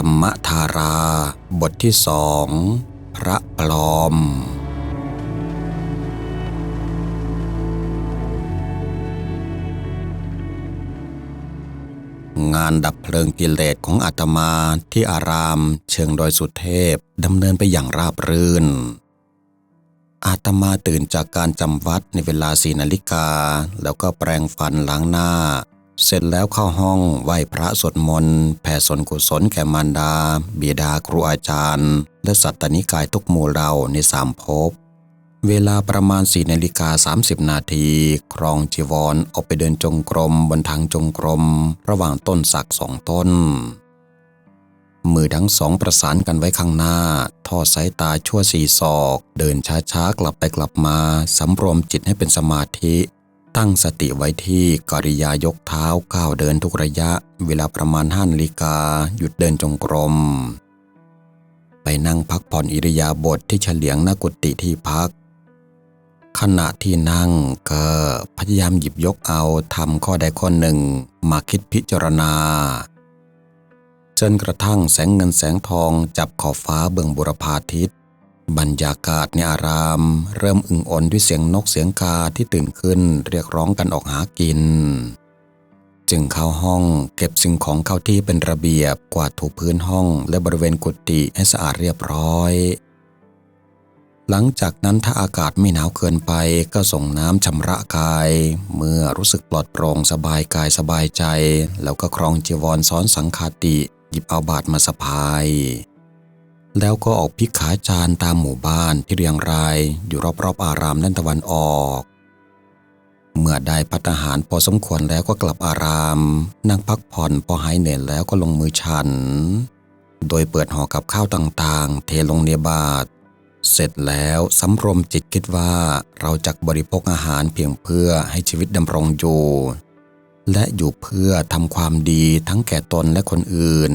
รรมธารา บทที่สอง พระปลอม งานดับเพลิงกิเลสของอาตมาที่อารามเชิงดอยสุเทพดำเนินไปอย่างราบรื่น อาตมาตื่นจากการจำวัดในเวลาสี่นาฬิกา แล้วก็แปรงฟันล้างหน้า เสร็จแล้วเข้าห้องไหว้พระสวดมนต์แผ่ส่วนกุศลแก่มารดา บิดาครูอาจารย์ และสัตตนิกายทุกหมู่เราในสามภพเวลาประมาณ4นาฬิกา30 นาที ครองจีวรออกไปเดินจงกรมบนทางจงกรม ระหว่างต้นสักสองต้น มือทั้งสองประสานกันไว้ข้างหน้า ทอดสายตาชั่วสี่ศอก เดินช้าๆ กลับไปกลับมา สำรวมจิตให้เป็นสมาธิ ตั้งสติไว้ที่กริยายกเท้าก้าวเดินทุกระยะ เวลาประมาณห้านาฬิกาหยุดเดินจงกรม ไปนั่งพักผ่อนอิริยาบถทที่เฉลียงหน้ากุฏิที่พัก ขณะที่นั่งก็พยายามหยิบยกเอาทำข้อใดข้อหนึ่งมาคิดพิจารณา จนกระทั่งแสงเงินแสงทองจับขอบฟ้าเบื้องบุรพาทิตย์ บรรยากาศในอาราม เริ่มอึงอ่อนด้วยเสียงนกเสียงกาที่ตื่นขึ้นเรียกร้องกันออกหากิน จึงเข้าห้องเก็บสิ่งของเข้าที่เป็นระเบียบกวาดถูพื้นห้องและบริเวณกุฏิให้สะอาดเรียบร้อย หลังจากนั้นถ้าอากาศไม่หนาวเกินไปก็ส่งน้ำชำระกาย เมื่อรู้สึกปลอดโปร่งสบายกายสบายใจ แล้วก็ครองจีวรซ้อนสังคาติ หยิบเอาบาทมาสะพาย แล้วก็ออกพิกขาจารตามหมู่บ้านที่เรียงรายอยู่รอบๆอารามด้านตะวันออก เมื่อได้พัฒหารพอสมควรแล้วก็กลับอาราม นั่งพักผ่อนพอหายเหนื่อยแล้วก็ลงมือฉัน โดยเปิดห่อกับข้าวต่างๆ เทลงในบาตรเสร็จแล้วสำรวมจิตคิดว่าเราจักบริโภคอาหารเพียงเพื่อให้ชีวิตดำรงอยู่ และอยู่เพื่อทำความดีทั้งแก่ตนและคนอื่น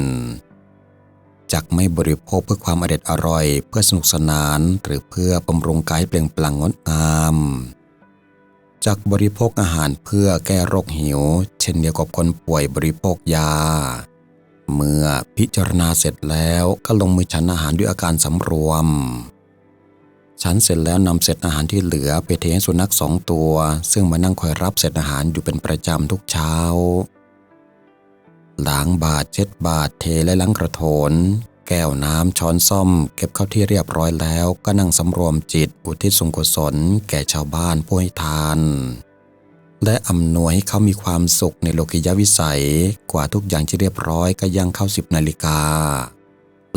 จักไม่บริโภคเพื่อความอร็ดอร่อย เพื่อสนุกสนานหรือเพื่อบำรุงกายเปล่งปลั่งงดงามจักบริโภคอาหารเพื่อแก้โรคหิว เช่นเดียวกับคนป่วยบริโภคยา เมื่อพิจารณาเสร็จแล้วก็ลงมือฉันอาหารด้วยอาการสำรวม ฉันเสร็จแล้วนำเศษอาหารที่เหลือไปเทให้สุนัขสองตัว ซึ่งมานั่งคอยรับเศษอาหารอยู่เป็นประจำทุกเช้า ล้างบาทเช็ดบาทเทและล้างกระโถน แก้วน้ำช้อนซ่อม เก็บเข้าที่เรียบร้อยแล้ว ก็นั่งสำรวมจิตอุทิศส่วนกุศลแก่ชาวบ้านผู้ให้ทาน และอำนวยให้เขามีความสุขในโลกิยวิสัย กว่าทุกอย่างที่เรียบร้อยก็ย่างเข้าสิบนาฬิกา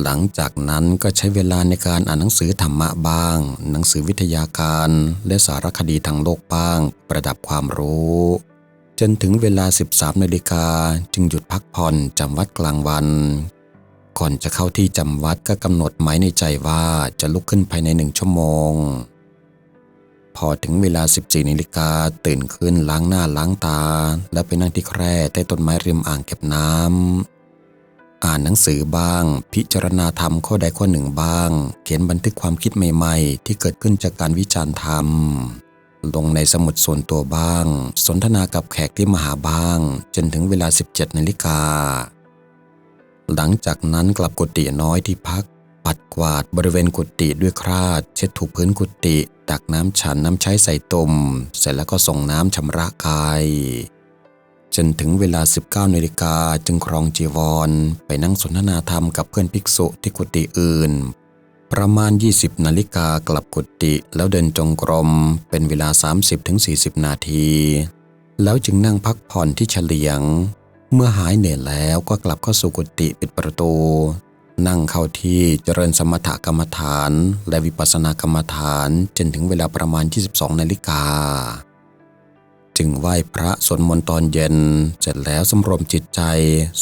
หลังจากนั้นก็ใช้เวลาในการอ่านหนังสือธรรมะบ้าง หนังสือวิทยาการ และสารคดีทางโลกบ้าง ประดับความรู้ จนถึงเวลา 13นาฬิกาจึงหยุดพักผ่อนจำวัดกลางวัน ก่อนจะเข้าที่จำวัดก็กำหนดหมายในใจว่าจะลุกขึ้นภายในหนึ่งชั่วโมง พอถึงเวลา 14นาฬิกาตื่นขึ้นล้างหน้าล้างตา แล้วไปนั่งที่แคร่ใต้ต้นไม้ริมอ่างเก็บน้ำอ่านหนังสือบ้าง พิจารณาธรรมข้อใดข้อหนึ่งบ้าง เขียนบันทึกความคิดใหม่ ๆ ที่เกิดขึ้นจากการวิจารณ์ธรรม ลงในสมุดส่วนตัวบ้าง สนทนากับแขกที่มาหาบ้าง จนถึงเวลา 17นาฬิกา หลังจากนั้นกลับกุฏิน้อยที่พัก ปัดกวาดบริเวณกุฏิด้วยคราด เช็ดถูพื้นกุฏิตักน้ำฉันน้ำใช้ใส่ตุ่มเสร็จแล้วก็ส่งน้ำชำระกายจนถึงเวลา 19นาฬิกาจึงครองจีวร ไปนั่งสนทนาธรรมกับเพื่อนภิกษุที่กุฏิอื่น ประมาณ 20 นาฬิกากลับกุฏิแล้วเดินจงกรมเป็นเวลา 30-40 นาที แล้วจึงนั่งพักผ่อนที่เฉลียง เมื่อหายเหนื่อยแล้วก็กลับเข้าสู่กุฏิปิดประตู นั่งเข้าที่เจริญสมถกรรมฐาน และวิปัสสนากรรมฐานจนถึงเวลาประมาณ 22 นาฬิกา จึงไหว้พระสวดมนต์ตอนเย็น เสร็จแล้วสำรวมจิตใจ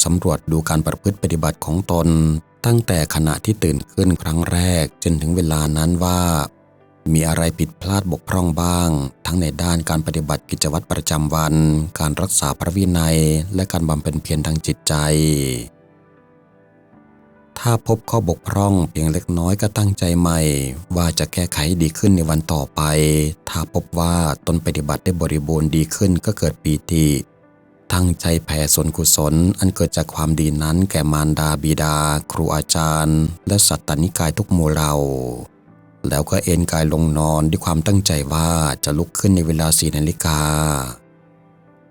สำรวจดูการประพฤติปฏิบัติของตน ตั้งแต่ขณะที่ตื่นขึ้นครั้งแรกจนถึงเวลานั้นว่า มีอะไรผิดพลาดบกพร่องบ้าง ทั้งในด้านการปฏิบัติกิจวัตรประจำวัน การรักษาพระวินัย และการบำเพ็ญเพียรทางจิตใจ ถ้าพบข้อบกพร่องเพียงเล็กน้อยก็ตั้งใจใหม่ ว่าจะแก้ไขดีขึ้นในวันต่อไป ถ้าพบว่าตนปฏิบัติได้บริบูรณ์ดีขึ้นก็เกิดปีติ ตั้งใจแผ่ส่วนกุศล อันเกิดจากความดีนั้นแก่มารดาบิดา ครูอาจารย์ และสัตตานิกายทุกหมู่เรา แล้วก็เอนกายลงนอนด้วยความตั้งใจว่าจะลุกขึ้นในเวลาสี่นาฬิกา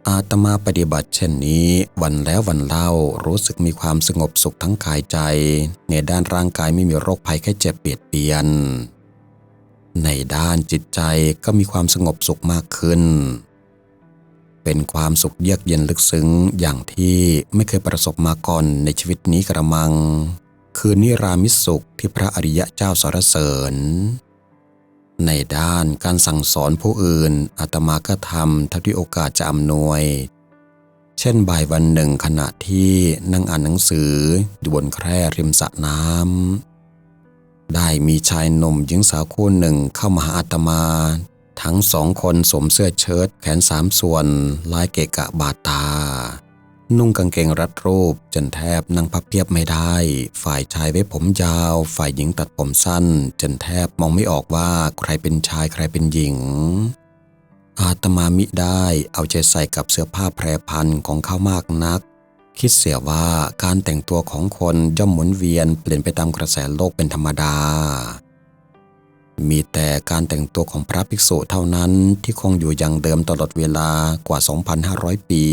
อาตมาปฏิบัติเช่นนี้ วันแล้ววันเล่ารู้สึกมีความสงบสุขทั้งกายใจ ในด้านร่างกายไม่มีโรคภัยแค่เจ็บเปียดเปียน ในด้านจิตใจก็มีความสงบสุขมากขึ้น เป็นความสุขเยือกเย็นลึกซึ้งอย่างที่ไม่เคยประสบมาก่อนในชีวิตนี้กระมัง คือนิรามิสุขที่พระอริยะเจ้าสรรเสริญ ในด้านการสั่งสอนผู้อื่นอาตมาก็ทำเท่าที่โอกาสจะอำนวย เช่นบ่ายวันหนึ่งขณะที่นั่งอ่านหนังสืออยู่บนแคร่ริมสระน้ำได้มีชายหนุ่มหญิงสาวคู่หนึ่งเข้ามาหาอาตมา ทั้งสองคนสวมเสื้อเชิ้ตแขนสามส่วนลายเกะกะบาดตา นุ่งกางเกงรัดรูปจนแทบนั่งพับเพียบไม่ได้ ฝ่ายชายไว้ผมยาว ฝ่ายหญิงตัดผมสั้น จนแทบมองไม่ออกว่าใครเป็นชายใครเป็นหญิง อาตมามิได้เอาใจใส่กับเสื้อผ้าแพรพันของเขามากนัก คิดเสียว่าการแต่งตัวของคนย่อมหมุนเวียนเปลี่ยนไปตามกระแสโลกเป็นธรรมดา มีแต่การแต่งตัวของพระภิกษุเท่านั้นที่คงอยู่อย่างเดิมตลอดเวลากว่า 2,500 ปี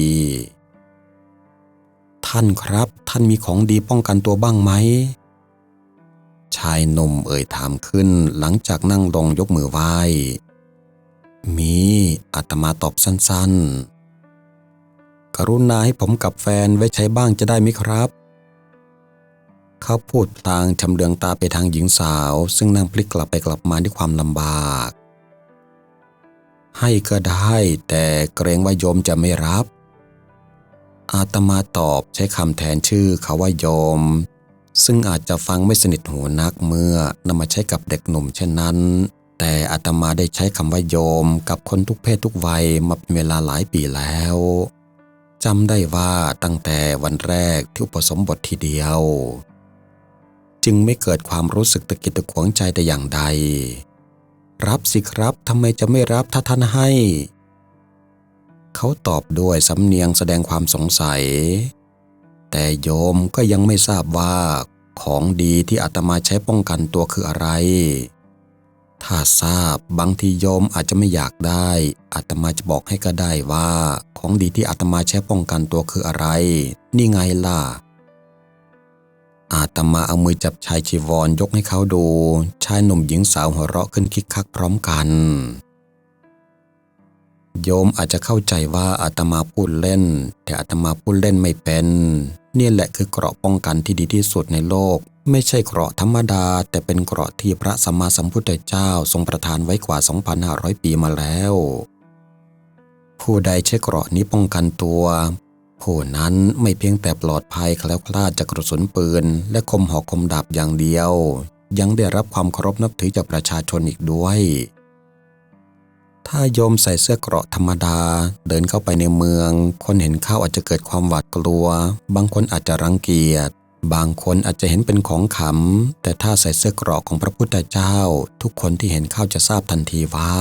ท่านครับท่านมีของดีป้องกันตัวบ้างไหม ชายหนุ่มเอ่ยถามขึ้นหลังจากนั่งลงยกมือไหว้ มีอาตมาตอบสั้นๆ กรุณาให้ผมกับแฟนไว้ใช้บ้างจะได้ไหมครับ เขาพูดพลางชำเลืองตาไปทางหญิงสาว ซึ่งนั่งพลิกกลับไปกลับมาด้วยความลำบาก ให้ก็ได้แต่เกรงว่าโยมจะไม่รับ อาตมาตอบใช้คำแทนชื่อเขาว่าโยม ซึ่งอาจจะฟังไม่สนิทหูนักเมื่อนำมาใช้กับเด็กหนุ่มเช่นนั้น แต่อาตมาได้ใช้คำว่าโยมกับคนทุกเพศทุกวัยมาเป็นเวลาหลายปีแล้วจำได้ว่าตั้งแต่วันแรกที่อุปสมบททีเดียว จึงไม่เกิดความรู้สึกตะกิดตะขวงใจแต่อย่างใด รับสิครับทำไมจะไม่รับถ้าท่านให้ เขาตอบด้วยสำเนียงแสดงความสงสัย แต่โยมก็ยังไม่ทราบว่าของดีที่อาตมาใช้ป้องกันตัวคืออะไร ถ้าทราบบางทีโยมอาจจะไม่อยากได้อาตมาจะบอกให้ก็ได้ว่า ของดีที่อาตมาใช้ป้องกันตัวคืออะไร นี่ไงล่ะ ตมาเอามือจับชายชีวรยกให้เขาดู ชายหนุ่มหญิงสาวหัวเราะขึ้นคิกคักพร้อมกัน โยมอาจจะเข้าใจว่าอาตมาพูดเล่น แต่อาตมาพูดเล่นไม่เป็น นี่แหละคือเกราะป้องกันที่ดีที่สุดในโลก ไม่ใช่เกราะธรรมดา แต่เป็นเกราะที่พระสัมมาสัมพุทธเจ้าทรงประทานไว้กว่า 2,500 ปีมาแล้ว ผู้ใดใช้เกราะนี้ป้องกันตัว ผู้นั้นไม่เพียงแต่ปลอดภัยแคล้วคลาดจากกระสุนปืน และคมหอกคมดาบอย่างเดียว ยังได้รับความเคารพนับถือจากประชาชนอีกด้วย ถ้าโยมใส่เสื้อเกราะธรรมดา เดินเข้าไปในเมือง คนเห็นเข้าอาจจะเกิดความหวาดกลัว บางคนอาจจะรังเกียจบางคนอาจจะเห็นเป็นของขำ แต่ถ้าใส่เสื้อเกราะของพระพุทธเจ้า ทุกคนที่เห็นเข้าจะทราบทันทีว่า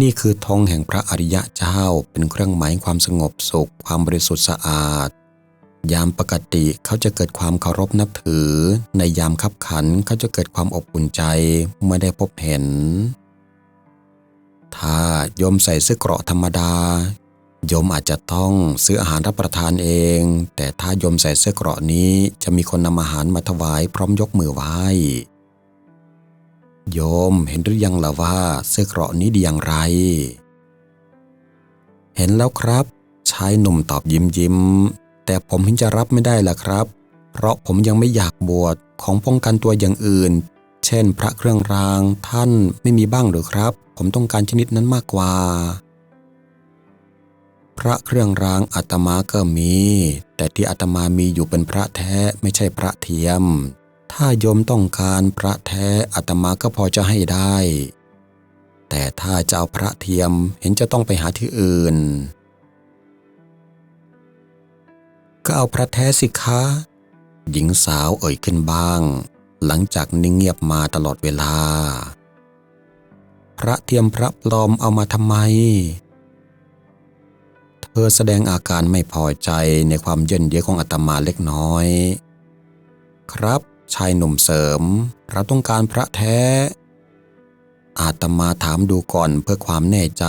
นี่คือธงแห่งพระอริยะเจ้าเป็นเครื่องหมายความสงบสุข ความบริสุทธิ์สะอาด ยามปกติเขาจะเกิดความเคารพนับถือ ในยามขับขันเขาจะเกิดความอบอุ่นใจเมื่อได้พบเห็น ถ้าโยมใส่เสื้อเกราะธรรมดาโยมอาจจะต้องซื้ออาหารรับประทานเอง แต่ถ้าโยมใส่เสื้อเกราะนี้จะมีคนนำอาหารมาถวายพร้อมยกมือไหว้ โยมเห็นหรือยังล่ะว่าเสื้อเกราะนี้ดีอย่างไร เห็นแล้วครับ ชายหนุ่มตอบยิ้มยิ้ม แต่ผมเห็นจะรับไม่ได้ล่ะครับ เพราะผมยังไม่อยากบวชของป้องกันตัวอย่างอื่น เช่น พระเครื่องรางท่านไม่มีบ้างหรือครับ ผมต้องการชนิดนั้นมากกว่า พระเครื่องรางอาตมาก็มี แต่ที่อาตมามีอยู่เป็นพระแท้ไม่ใช่พระเทียม ถ้าโยมต้องการพระแท้อาตมาก็พอจะให้ได้ แต่ถ้าจะเอาพระเทียมเห็นจะต้องไปหาที่อื่น ก็เอาพระแท้สิคะ หญิงสาวเอ่ยขึ้นบ้าง หลังจากนิ่งเงียบมาตลอดเวลา พระเทียมพระปลอมเอามาทำไม เธอแสดงอาการไม่พอใจในความเย็นเยื้อของอาตมาเล็กน้อย ครับ ชายหนุ่มเสริม เราต้องการพระแท้ อาตมาถามดูก่อนเพื่อความแน่ใจ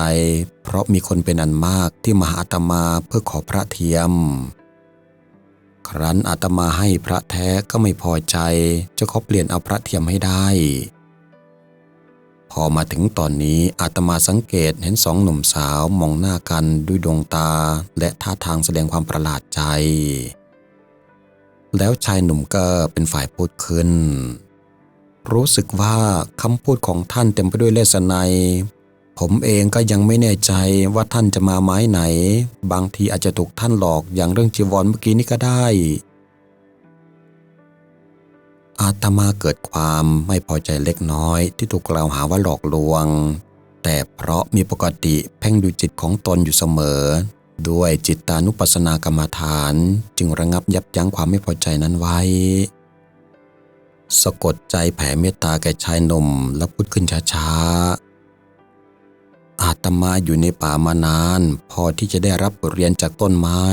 เพราะมีคนเป็นอันมากที่มาหาอาตมาเพื่อขอพระเทียม ครั้นอาตมาให้พระแท้ก็ไม่พอใจ จะขอเปลี่ยนเอาพระเทียมให้ได้ พอมาถึงตอนนี้อาตมาสังเกตเห็นสองหนุ่มสาวมองหน้ากันด้วยดวงตาและท่าทางแสดงความประหลาดใจ แล้วชายหนุ่มก็เป็นฝ่ายพูดขึ้น รู้สึกว่าคำพูดของท่านเต็มไปด้วยเลสไนยผมเองก็ยังไม่แน่ใจว่าท่านจะมาไม้ไหน บางทีอาจจะถูกท่านหลอกอย่างเรื่องจีวรเมื่อกี้นี้ก็ได้ อาตมาเกิดความไม่พอใจเล็กน้อยที่ถูกกล่าวหาว่าหลอกลวง แต่เพราะมีปกติเพ่งดูจิตของตนอยู่เสมอ ด้วยจิตตานุปัสสนากรรมฐานจึงระงับยับยั้งความไม่พอใจนั้นไว้ สะกดใจแผ่เมตตาแก่ชายหนุ่มและพูดขึ้นช้าๆ อาตมาอยู่ในป่ามานาน พอที่จะได้รับบทเรียนจากต้นไม้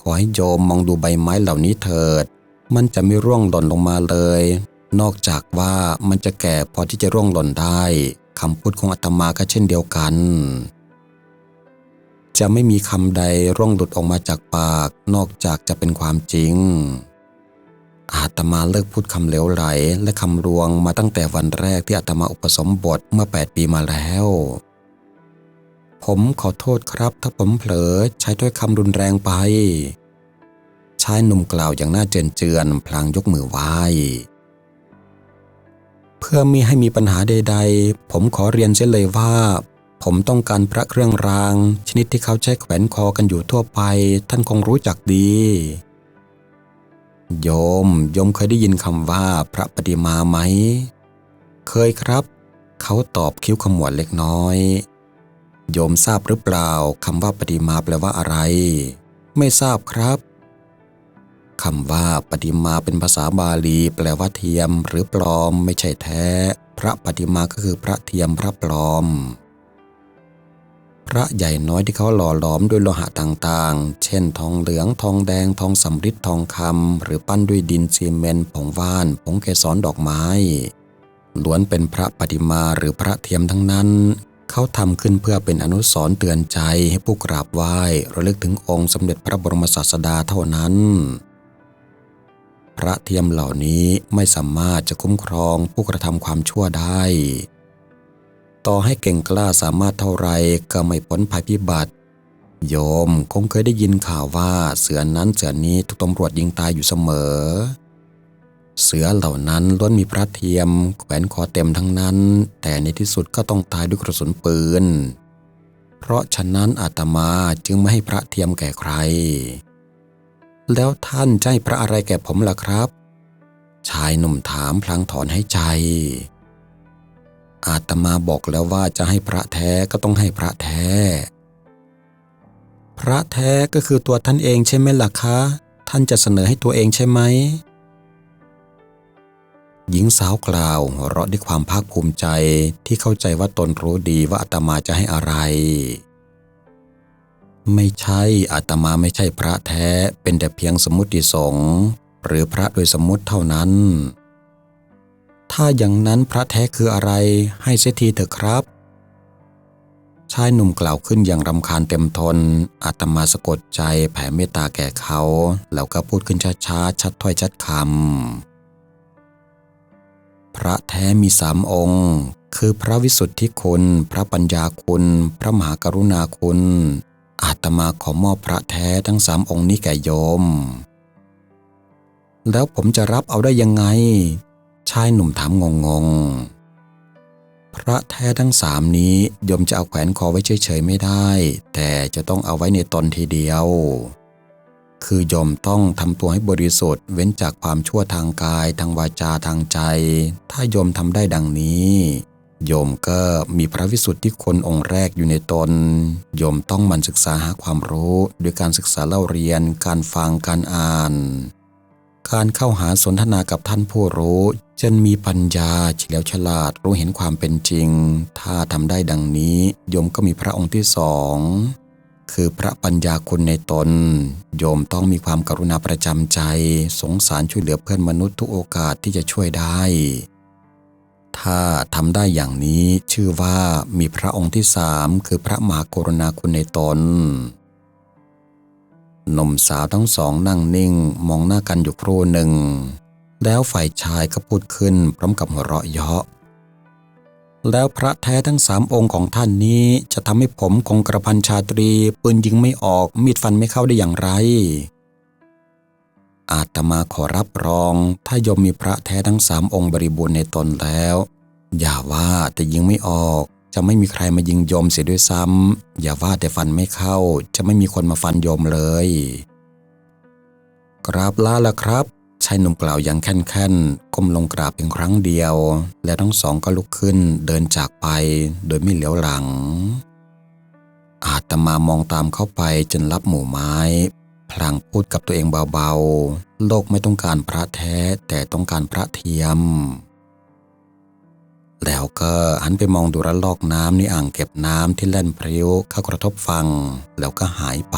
ขอให้โยมมองดูใบไม้เหล่านี้เถิด มันจะไม่ร่วงหล่นลงมาเลย นอกจากว่ามันจะแก่พอที่จะร่วงหล่นได้คำพูดของอาตมาก็เช่นเดียวกัน จะไม่มีคำใดร่วงหลุดออกมาจากปาก นอกจากจะเป็นความจริง อาตมาเลิกพูดคำเหลวไหลและคำรวงมาตั้งแต่วันแรกที่อาตมาอุปสมบทเมื่อ 8 ปีมาแล้ว ผมขอโทษครับถ้าผมเผลอใช้ถ้อยคำรุนแรงไปชายหนุ่มกล่าวอย่างน่าเจนเจือน พลางยกมือไหว้เพื่อมีให้มีปัญหาใดๆ ผมขอเรียนเสียเลยว่า ผมต้องการพระเครื่องราง ชนิดที่เขาใช้แขวนคอกันอยู่ทั่วไป ท่านคงรู้จักดี โยม โยมเคยได้ยินคำว่าพระปฏิมาไหม เคยครับ เขาตอบคิ้วขมวดเล็กน้อย โยมทราบหรือเปล่าคำว่าปฏิมาแปลว่าอะไร ไม่ทราบครับคำว่าปฏิมาเป็นภาษาบาลี แปลว่าเทียม หรือปลอม ไม่ใช่แท้ พระปฏิมาก็คือพระเทียมพระปลอม พระใหญ่น้อยที่เขาหล่อหลอมด้วยโลหะต่างๆ เช่น ทองเหลือง ทองแดง ทองสำริดทองคำหรือปั้นด้วยดินซีเมนต์ผงว่าน ผงเกสรดอกไม้ ล้วนเป็นพระปฏิมาหรือพระเทียมทั้งนั้น เขาทำขึ้นเพื่อเป็นอนุสรณ์เตือนใจให้ผู้กราบไหว้ระลึกถึงองค์สมเด็จพระบรมศาสดาเท่านั้น พระเทียมเหล่านี้ไม่สามารถจะคุ้มครองผู้กระทำความชั่วได้ ต่อให้เก่งกล้าสามารถเท่าไรก็ไม่พ้นภัยพิบัติ โยมคงเคยได้ยินข่าวว่าเสือนั้นเสือนี้ถูกตำรวจยิงตายอยู่เสมอ เสือเหล่านั้นล้วนมีพระเทียม แขวนคอเต็มทั้งนั้น แต่ในที่สุดก็ต้องตายด้วยกระสุนปืน เพราะฉะนั้นอาตมาจึงไม่ให้พระเทียมแก่ใคร แล้วท่านให้พระอะไรแก่ผมล่ะครับ ชายหนุ่มถามพลางถอนให้ใจ อาตมาบอกแล้วว่าจะให้พระแท้ก็ต้องให้พระแท้ พระแท้ก็คือตัวท่านเองใช่ไหมล่ะคะ ท่านจะเสนอให้ตัวเองใช่ไหม หญิงสาวกล่าวเราะด้วยความภาคภูมิใจที่เข้าใจว่าตนรู้ดีว่าอาตมาจะให้อะไร ไม่ใช่อาตมาไม่ใช่พระแท้เป็นแต่เพียงสมมติสงฆ์หรือพระโดยสมมติเท่านั้น ถ้าอย่างนั้นพระแท้คืออะไรให้เสียทีเถอะครับ ชายหนุ่มกล่าวขึ้นอย่างรำคาญเต็มทน อาตมาสะกดใจแผ่เมตตาแก่เขา แล้วก็พูดขึ้นช้าๆ ชัดถ้อยชัดคำ พระแท้มีสามองค์ คือพระวิสุทธิคุณ พระปัญญาคุณ พระมหากรุณาคุณ อาตมาขอมอบพระแท้ทั้งสามองค์นี้แก่โยมแล้วผมจะรับเอาได้ยังไง ชายหนุ่มถามงงๆพระแท้ทั้งสามนี้ยมจะเอาแขวนคอไว้เฉยๆไม่ได้ แต่จะต้องเอาไว้ในตนทีเดียว คือยมต้องทำตัวให้บริสุทธิ์เว้นจากความชั่วทางกาย ทางวาจาทางใจ ถ้ายมทำได้ดังนี้โยมก็มีพระวิสุทธิคนองค์แรกอยู่ในตน โยมต้องมันศึกษาหาความรู้ โดยการศึกษาเล่าเรียน การฟังการอ่าน การเข้าหาสนทนากับท่านผู้รู้จนมีปัญญาเฉลียวฉลาดรู้เห็นความเป็นจริง ถ้าทำได้ดังนี้โยมก็มีพระองค์ที่สองคือพระปัญญาคุณในตน โยมต้องมีความกรุณาประจำใจ สงสารช่วยเหลือเพื่อนมนุษย์ทุกโอกาสที่จะช่วยได้ ถ้าทำได้อย่างนี้ชื่อว่ามีพระองค์ที่สามคือพระมหากรุณาคุณในตน หนุ่มสาวทั้งสองนั่งนิ่งมองหน้ากันอยู่ครู่หนึ่ง แล้วฝ่ายชายก็พูดขึ้นพร้อมกับหัวเราะเยาะ แล้วพระแท้ทั้งสามองค์ของท่านนี้จะทำให้ผมคงกระพันชาตรีปืนยิงไม่ออกมีดฟันไม่เข้าได้อย่างไร อาตมาขอรับรองถ้ายมมีพระแท้ทั้งสามองค์บริบูรณ์ในตนแล้ว อย่าว่าแต่ยิงไม่ออก จะไม่มีใครมายิงโยมเสียด้วยซ้ำ อย่าว่าแต่ฟันไม่เข้า จะไม่มีคนมาฟันโยมเลยกราบลาละครับ ชายหนุ่มกล่าวอย่างแค่นแค่นก้มลงกราบเพียงครั้งเดียว แล้วทั้งสองก็ลุกขึ้นเดินจากไป โดยไม่เหลียวหลัง อาตมามองตามเข้าไปจนรับหมู่ไม้ พลางพูดกับตัวเองเบาๆ โลกไม่ต้องการพระแท้แต่ต้องการพระเทียม แล้วก็หันไปมองดูระลอกน้ำในอ่างเก็บน้ำที่แล่นพริ้วเข้ากระทบฟัง แล้วก็หายไป